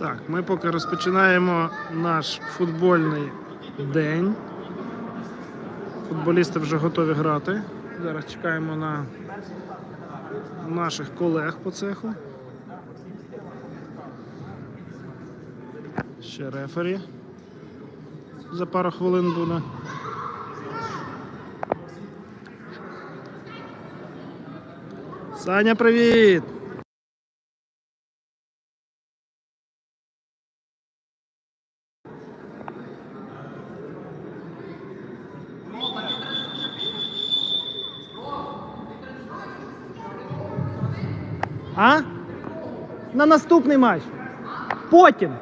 Так, ми поки розпочинаємо наш футбольний день. Футболісти вже готові грати. Зараз чекаємо на наших колег по цеху. Ще рефері. За пару хвилин буде. Саня, привіт! А? На наступний матч. Потім.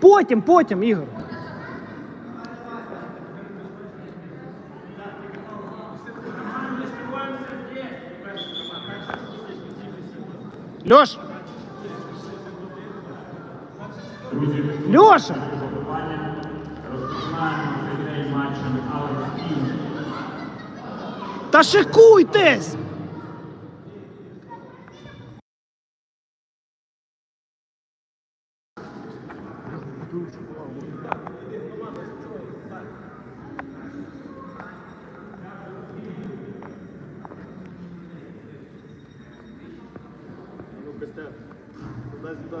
Потім, потім, Ігор. Льош! Льоша! Та шикуйтесь! Ну, Костян, туди-сюди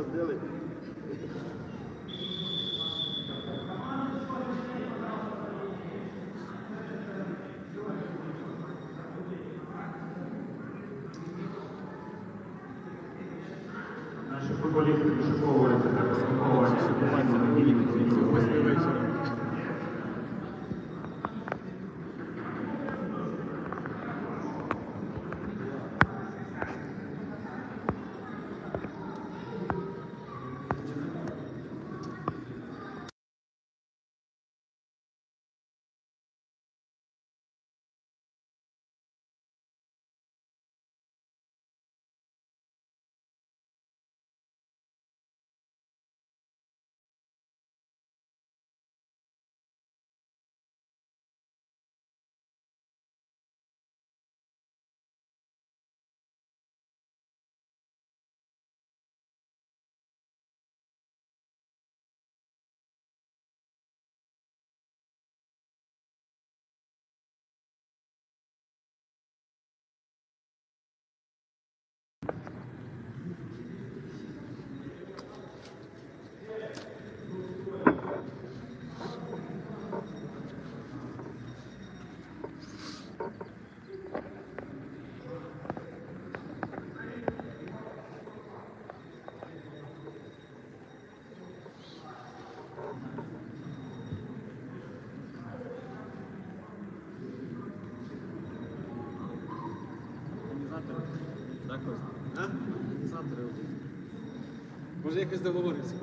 якось договорився.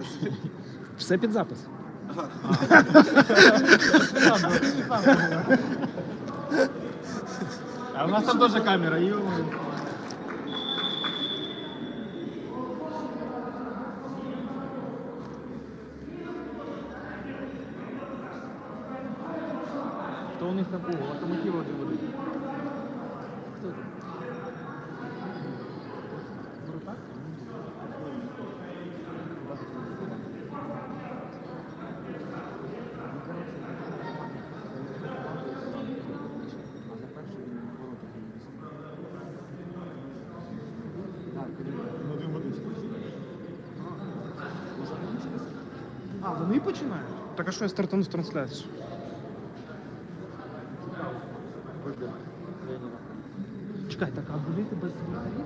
Все під запис. А у нас там теж камера, йо. Хто у них там був? Локомотив один буде. Хто там? Воротар? А, вони починають? Так а що я стартану з трансляцію? Чекай, так, а боліти без воротарів?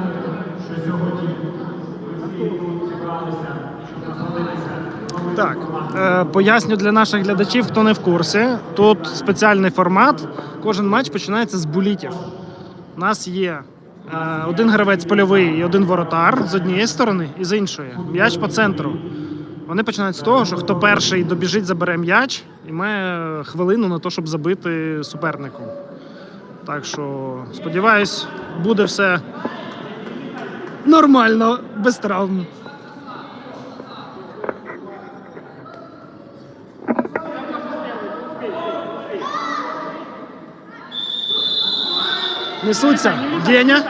поясню для наших глядачів, хто не в курсі. Тут спеціальний формат. Кожен матч починається з булітів. У нас є е, один гравець польовий і один воротар з однієї сторони і з іншої. М'яч по центру. Вони починають з того, що хто перший добіжить, забере м'яч і має хвилину на те, щоб забити супернику. Так що, сподіваюсь, буде все нормально, без травм. Несуться. Деня.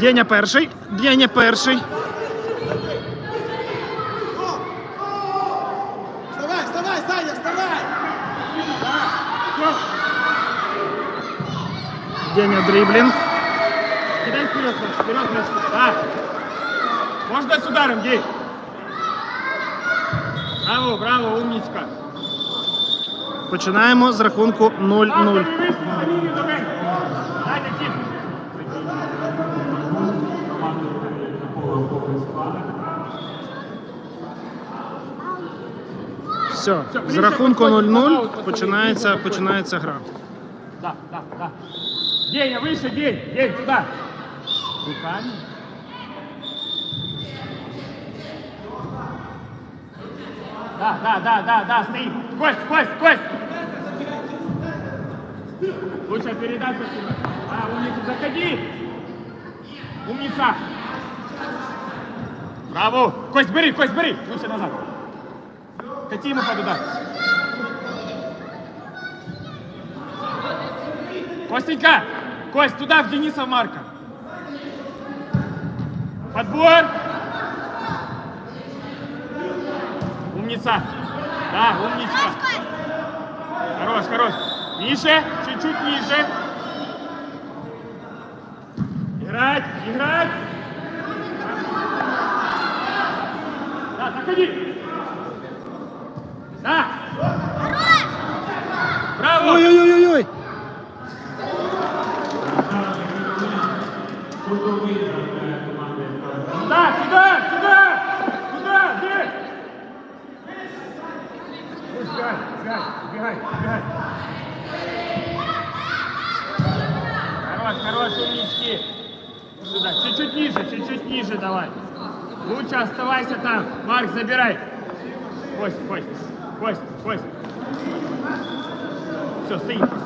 Деня перший. Деня перший. Вставай, вставай, Саня, вставай! Деня дриблінг. Кидай вперед, вперед, Маш. Да. Можно с ударом, Гей. Браво, браво, умничка. Починаємо з рахунку 0-0. Все. З рахунку 0-0 починається, починається гра. Да, да, да. Деня, выше, День, День, туда. Руками. Да, да, да, да, да, стоит. Кость, Кость, Кость. Лучше передача сюда. А, умница, заходи. Умница. Браво. Кость, бери, Кость, бери. Лучше назад. Кати ему под удар. Костенька! Кость, туда, в Дениса Марка. Подбор! Умница! Да, умничка! Хорош, хорош! Ниже, чуть-чуть ниже. Играть, играть! Да, заходи! Да! ФК. Сюда, сюда, сюда! Сюда, здесь! Убегай, убегай, убегай, убегай. Хорош, хорош, умнички. Сюда, чуть-чуть ниже, чуть-чуть ниже давай. Лучше оставайся там. Марк, забирай. Кость, Кость, Кость, Кость. Все, стоит.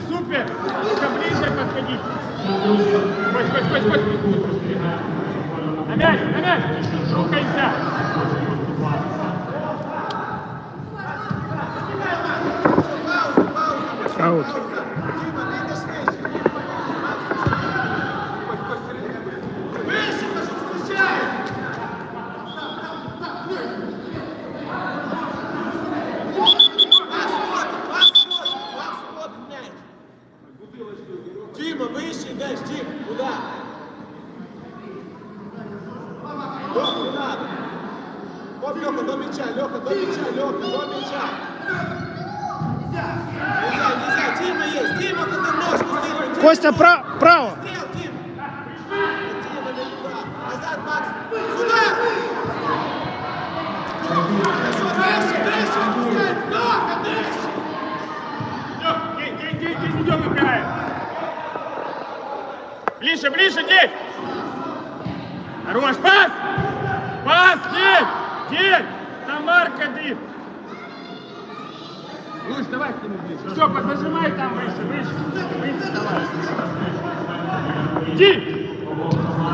Супер. Только ближе подходить. Кость, кость, кость, кость. Рухайся. Аут. сильно. Костя, пра- Все, позажимай там выше, выше. Выше давай. Иди!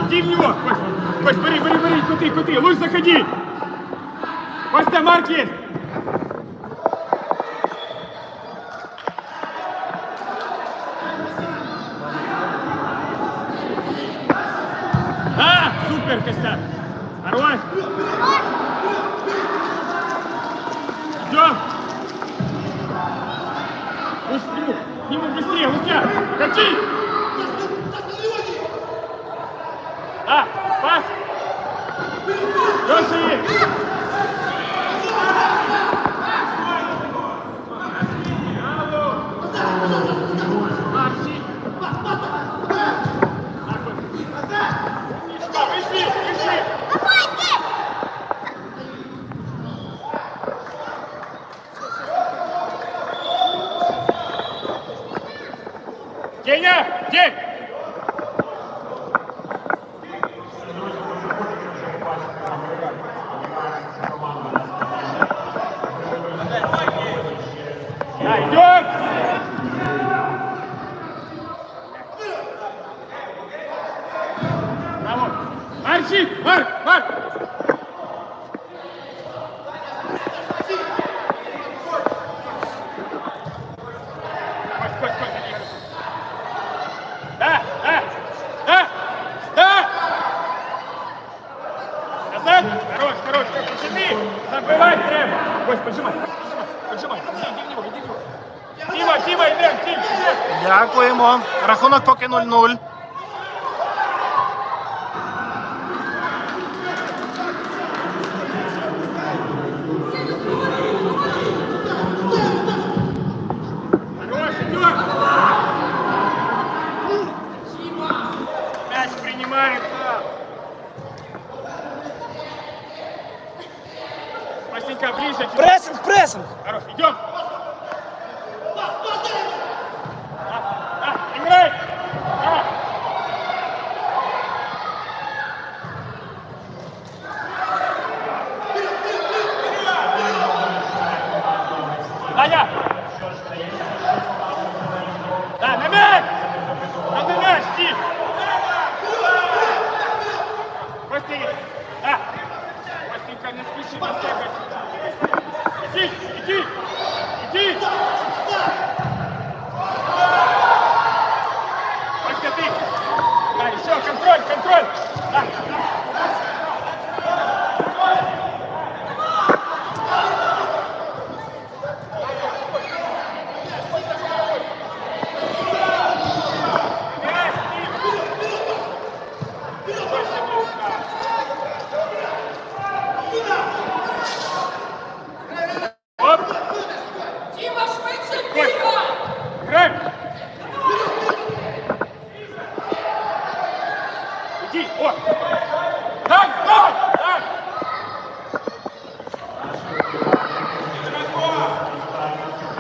Иди в него! Кость, Кость, бери, бери, бери, кути, кути! Луч, заходи! Костя, Марк есть! Назад! Хорош, хорош, пацаны! Забивать треба! Ось, поджимай, поджимай, Діва, Тима, идем, Тим! Дякуємо. Рахунок поки 0-0. Хорош, идем! Мяч принимаем, да. Костенька, ближе. Пресинг, пресинг! Хорош, идем! Да, да, играй! Да. Даня! Да, на мяч! Да, на мяч, Стив! Костя, да! Костенька, не спеши на себя. Иди, иди, иди! Костя, ты! Да, еще, контроль, контроль! Да. Мяч, Стив! Больше не устал. Оп! Діма швидше Кость! бігай! Грай! Иди! О! Дай! Дай! Дай!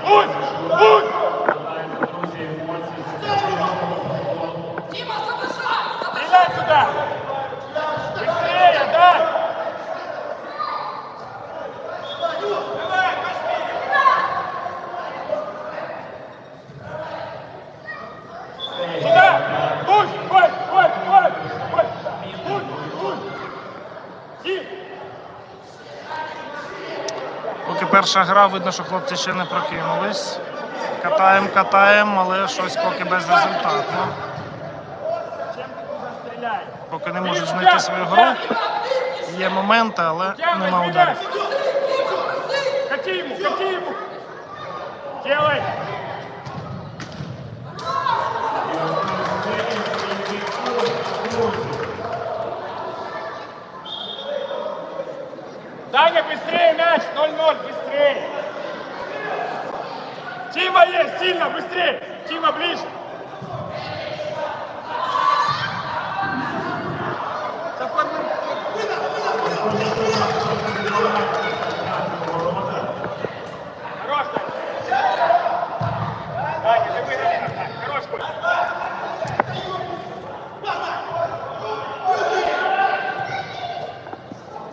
Будь! Будь! Діма, заважай! Заважай! Стреляй туда! Быстрее, дай! Сюда! Пусть! Пусть! Пусть! Пусть! Пусть! Пусть! Пусть! Иди! Поки перша гра, видно, що хлопці ще не прокинулись. Катаємо, катаємо, але щось поки безрезультатно. Поки не можуть знайти свою гру. Є моменти, але нема ударів. Кати ему, кати! Делай! Даня, быстрее мяч! 0-0, быстрее! Тима есть! Сильно! Быстрее! Тима, ближе!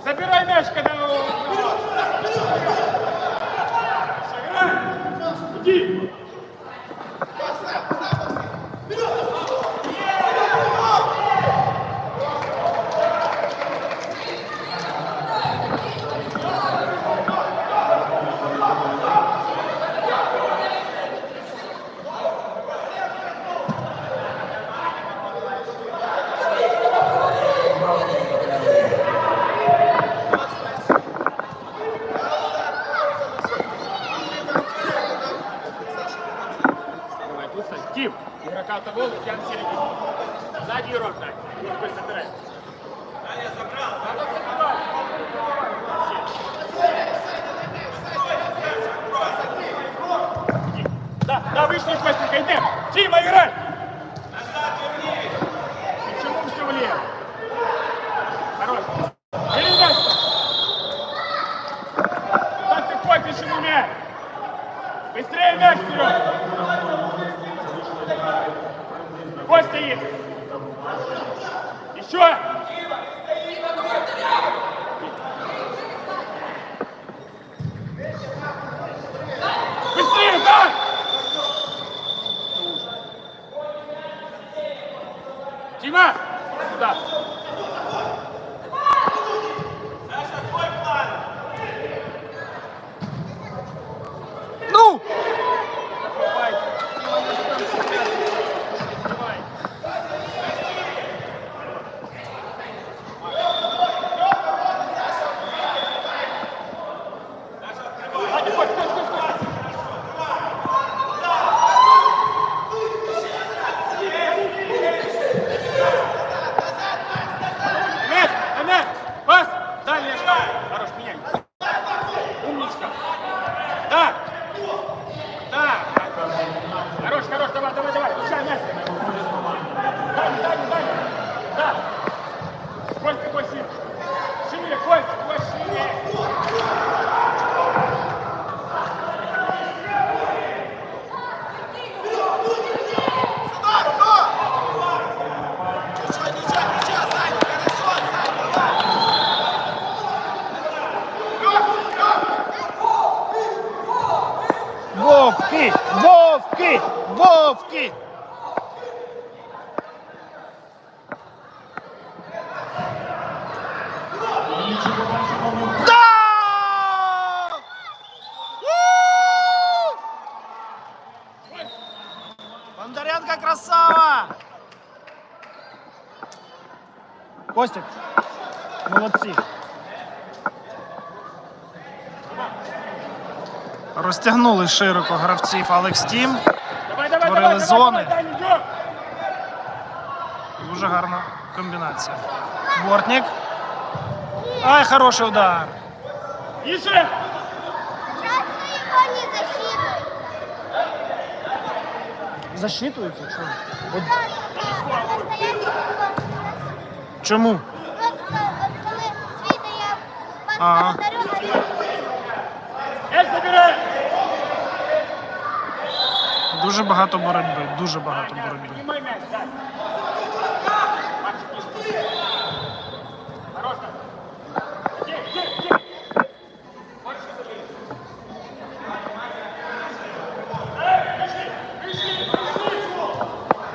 Забирай мяч, когда... Да, да, вышли быстренько, идем. Тима, играй. Розтягнули широко гравців Алекс Тім. Давай, зони. Дуже гарна комбінація. Бортник. Ай, хороший удар. Засчитується? Чому? От. Чому? Вот коли дає пас Ага. Дуже багато боротьби. Дуже багато боротьби.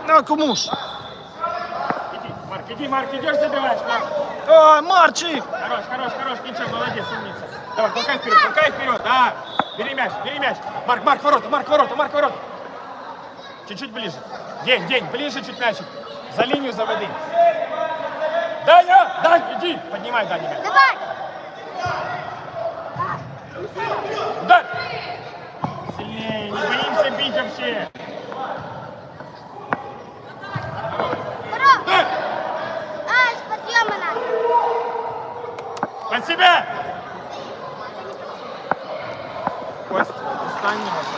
Ну, а кому ж? Марк, иди, Марк, идешь, забиваешь, Марк. Ой, Марчик! Хорош, хорош, хорош, ничего, молодец, умница. Давай, толкай вперед, толкай вперед, да. Бери мяч, бери мяч. Марк, Марк, ворота, Марк, ворота, Марк, ворота. Чуть-чуть ближе. День, день, ближе чуть мячик. За линию заводи. Даня, Дань, иди. Поднимай, Даня, мяч. Давай! Удар. Сильнее, не боимся бить вообще. Удар. А. Под себя. Кость, останнього. Тіма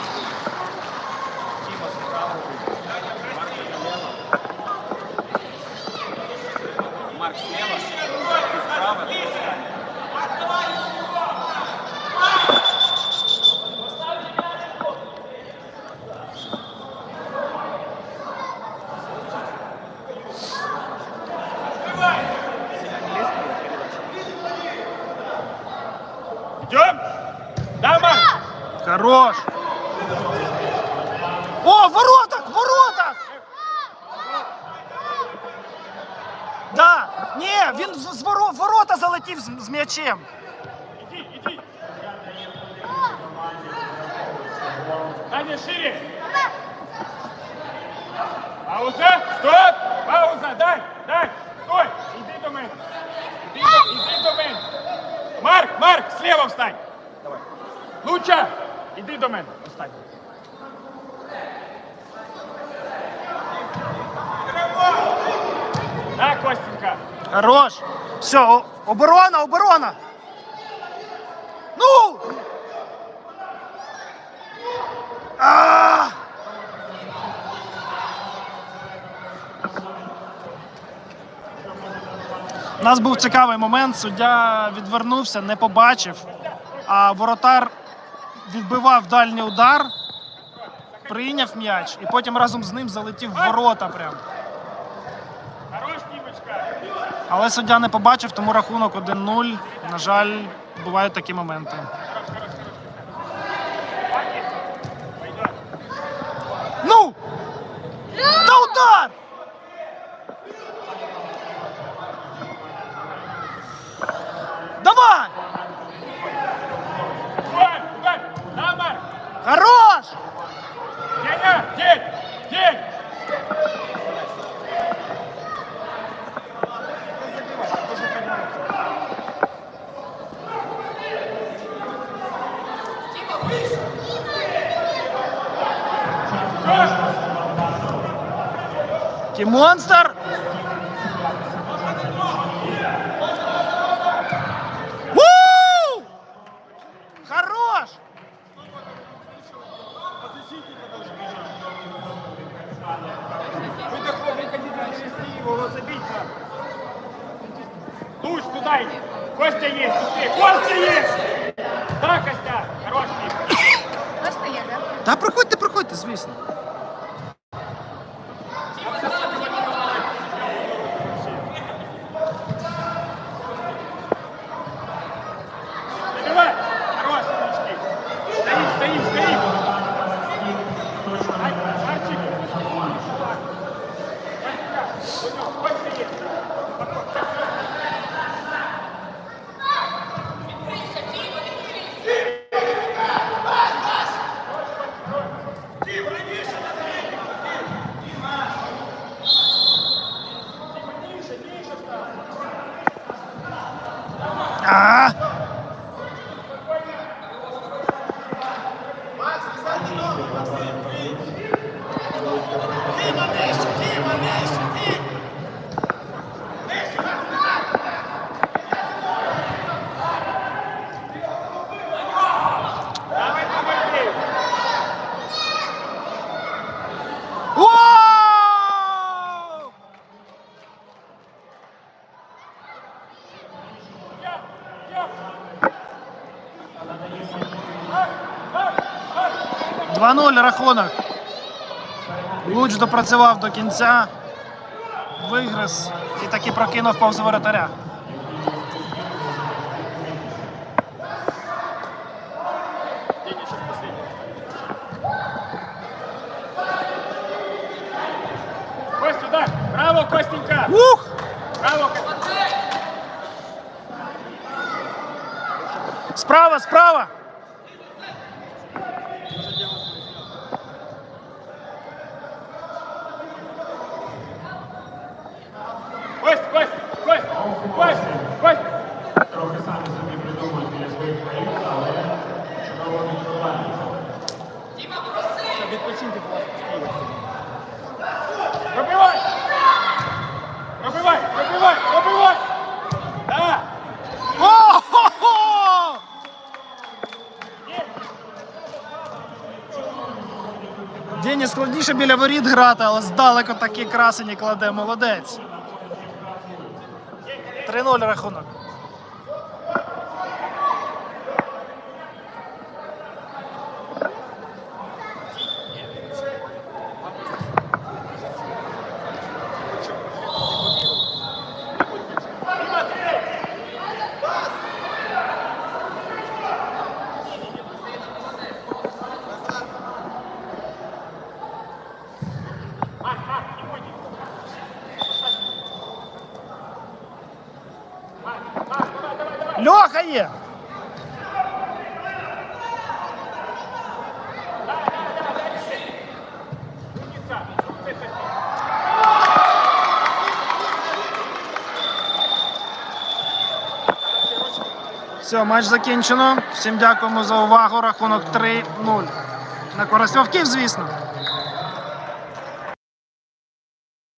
Хорош! О, в воротах! В воротах! Да! Ні, він з з воро- в ворота залетів з, з м'ячем. Иди, иди. Даня, шире. Пауза. Стоп. Пауза. Дай, дай. Стой. Иди до мене. Иди, до- иди до мене. Марк, Марк, слева встань. Давай. Луча. Іди до мене. Встань. Да, Костенька. Хорош! Все, о- оборона, оборона! Ну! А! У нас був цікавий момент. Суддя відвернувся, не побачив, а воротар відбивав дальній удар, прийняв м'яч і потім разом з ним залетів в ворота. Прям. Але суддя не побачив, тому рахунок 1-0. На жаль, бувають такі моменти. Ну! Та удар! Давай! Хорош! Деня, день, день. Монстр! 2-0 рахунок. Луч допрацював до кінця. Вигриз і таки прокинув повз воротаря. Браво, Костенька! Ух! Браво! Справа, справа! Кость, Кость, Кость, Кость, Кость! Трохи самі собі придумують для своїх проєктів, але чудово відчувається. Пробивай! Пробивай, пробивай, пробивай! Да! О-хо-хо! Дені складніше біля воріт грати, але здалеку такі красені кладе. Молодець. 3-0 рахунок. Все, матч закінчено. Всім дякуємо за увагу. Рахунок 3-0. На користь звісно.